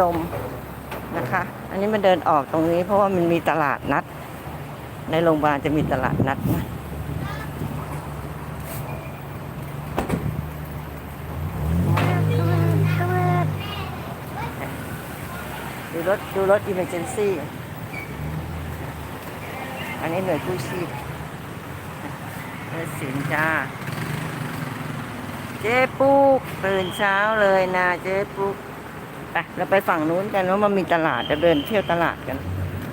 ลมนะคะ อันนี้มันเดินออกตรงนี้เพราะว่ามันมีตลาดนัด ในโรงพยาบาลจะมีตลาดนัดนะดูรถดูรถอิมเมอร์เจนซี่อันนี้หน่วยกู้ชีพเลือดสินจ้า เจ๊ปุ๊กตื่นเช้าเลยนะเจ๊ปุ๊ก ไปเราไปฝั่งนู้นกันว่ามันมีตลาดจะเดินเที่ยวตลาดกัน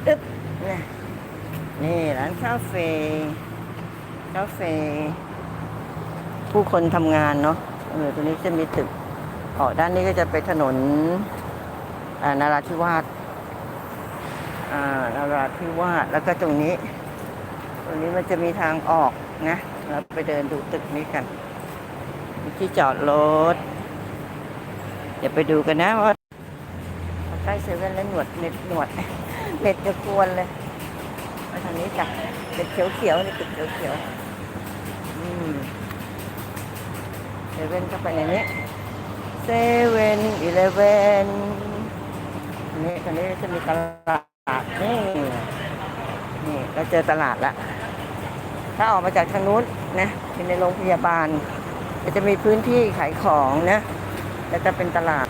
อึ๊บนี่นี่ร้านคาเฟ่คาเฟ่ผู้คนทำงานเนาะเออตรงนี้จะมีตึกอ๋อด้านนี้ก็จะไปถนนอนาราธิวาสอ่านาราธิวาสแล้วก็ตรงนี้ ตรงนี้มันจะมีทางออกนะเราไปเดินดูตึกนี้กัน ที่จอดรถ เดี๋ยวไปดูกันนะว่า ใกล้เซเว่นแล้วหนวดเน็ตหนวดเน็ตจะกวนเลยมาทางนี้จ้ะเน็ตเขียวๆนี่ตึกเขียวๆอืมเซเว่นเข้าไปในนี้เซเว่นอีเลเว่นนี่ตอนนี้จะมีตลาดนี่นี่เราเจอตลาดละถ้าออกมาจากทางนู้นนะเป็นในโรงพยาบาลจะมีพื้นที่ขายของนะแล้วจะเป็นตลาด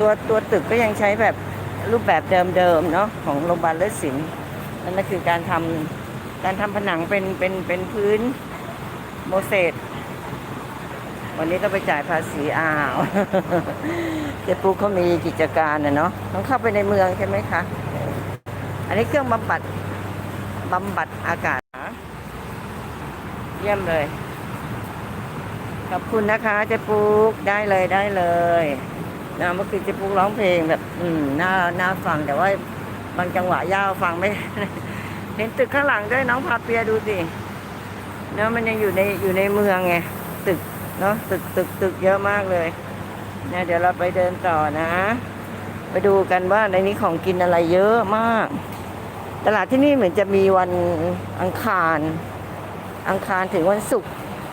ตัวตัวตึกก็ยังใช้แบบรูปแบบเดิมๆเนาะของโรงพยาบาลเลิศศิลป์นั่นก็คือการทำการทำผนังเป็นเป็นเป็นพื้นโมเสสวันนี้ก็ไปจ่ายภาษีอ้าวเจ๊ปุ๊กเขามีกิจการนะเนาะต้องเข้าไปในเมืองใช่ไหมคะ อันนี้เครื่องบำบัดบำบัดอากาศ เยี่ยมเลย ขอบคุณนะคะเจ๊ปุ๊กได้เลยได้เลย นะเมื่อคืนเจ๊ปุ๊กร้องเพลงแบบอืมน่าน่าฟังแต่ว่าบางจังหวะยาวฟังไม่ เห็นตึกข้างหลังด้วยน้องพาเปียดูสิเนาะมันยังอยู่ในอยู่ในเมืองไงตึกเนาะตึกตึกตึกเยอะมากเลยเนี่ยเดี๋ยวเราไปเดินต่อนะ ไปดูกันว่าในนี้ของกินอะไรเยอะมาก ตลาดที่นี่เหมือนจะมีวันอังคาร อังคารถึงวันศุกร์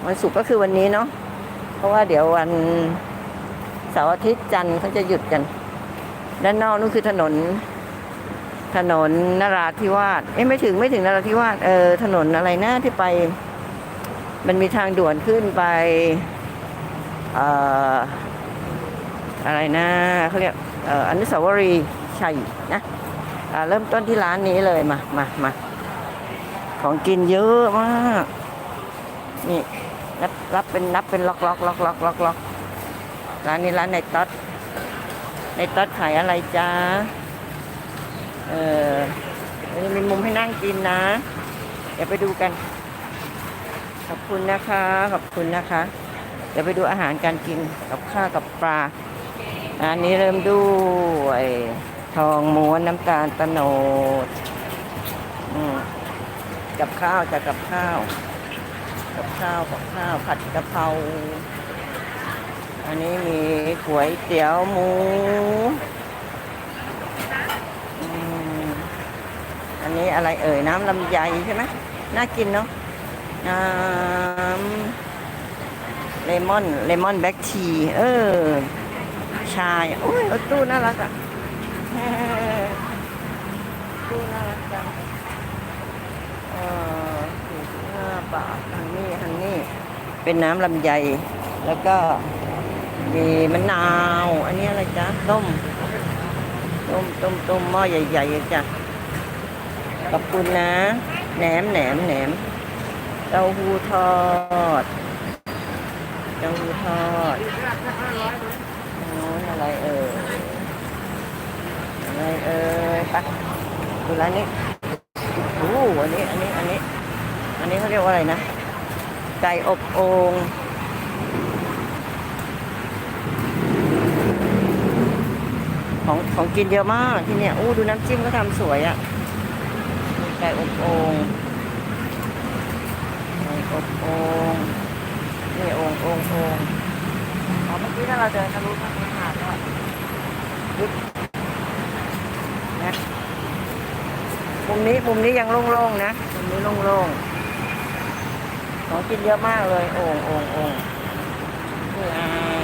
วันศุกร์ก็คือวันนี้เนาะเพราะว่าเดี๋ยววัน เสาร์อาทิตย์จันทร์เขาจะหยุดกัน ด้านนอกนู่นคือถนน ถนนนราธิวาสเอ้ไม่ถึงไม่ถึงนราธิวาสเออถนนอะไรนะที่ไป มันมีทางด่วนขึ้นไปเอ่ออะไรนะเขาเรียกเอ่อนุสาวรีย์ชัยนะเริ่มต้นที่ร้านนี้เลยมามามาของกินเยอะมาก นี่รับรับเป็นนับเป็นล็อกล็อกล็อกล็อกล็อกล็อก ร้านนี้ร้านในต๊อดในต๊อดขายอะไรจ้าเออมีมุมให้นั่งกินนะ เดี๋ยวไปดูกัน ขอบคุณนะคะ ขอบคุณนะคะ เดี๋ยวไปดูอาหารการกินกับข้าวกับปลาอันนี้เริ่มด้วยทองม้วนน้ำตาลตะโนดกับข้าวจะกับข้าว กับข้าวกับข้าวผัดกะเพรา อันนี้มีก๋วยเตี๋ยวหมูอันนี้อะไรเอ่ยน้ำลำไยใช่ไหมน่ากินเนาะน้ำเลมอนเลมอนแบล็กทีเออชายโอ้ยตู้น่ารักอะตู้น่ารักจังเออสี่สิบห้าบาทฮันนี่ฮันนี่เป็นน้ำลำไยแล้วก็ มีมะนาว อันนี้อะไรจ๊ะต้ม ต้มต้มต้มหม้อใหญ่ๆจ้ะขอบคุณนะ แหนมแหนมแหนมเต้าหู้ทอดเต้าหู้ทอดโน้นอะไรเอ่ยอะไรเอ่ยไปดูร้านนี้โอ้อันนี้ อันนี้ อันนี้ อันนี้เขาเรียกว่าอะไรนะ ไก่อบโอ่ง ของกินเยอะมากที่เนี่ยอู้ดูน้ำจิ้มก็ทำสวยอะ่ะไก่อบโอ่งไก่อบโอ่งนี่โอ่งโอ่งโอ่งอ๋อเมื่อกี้ถ้าเราเดินทะลุทางหาดก็ยึดนะมุมนี้มุมนี้ยังโล่งๆนะมุมนี้โล่งๆของกินเยอะมากเลยโอ่งโอ่งโอ่งนี่อ่า